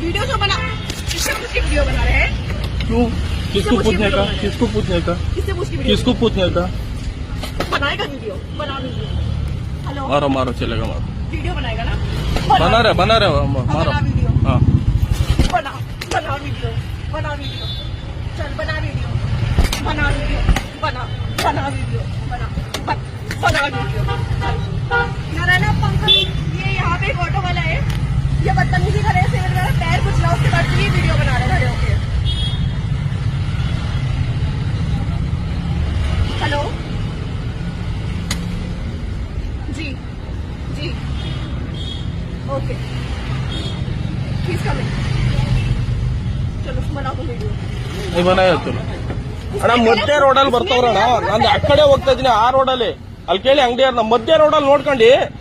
Video बना? रहे हैं? क्यों? किसको पूछने का। किसको पूछने का? किससे पूछ के वीडियो किसको पूछने का? बनाएगा वीडियो? बना वीडियो। हेलो? मारो मारो चलेगा मारो। वीडियो बनाएगा ना? बना। रहे बना रहे हाँ, मारो। बना वीडियो। हाँ। बना बना वीडियो बना वीडियो। चल बना वीडियो। बना वीडियो बना बना वीडियो बना बन- बना वीडियो। जी जी ओके प्लीज कमिंग चलो बना दो वीडियो ನೀವು बनायो ಅಣ್ಣ ಮಧ್ಯ ರೋಡಲ್ಲಿ ಬರ್ತಾವ್ರಣ್ಣ ನಾನು ಆ ಕಡೆ ಹೋಗ್ತಾ ಇದೀನಿ ಆ ರೋಡಲ್ಲಿ ಅಲ್ಲಿ ಕೇಳಿ ಅಂಗಡಿ ಮಧ್ಯ ರೋಡಲ್ಲಿ ನೋಡ್ಕೊಂಡು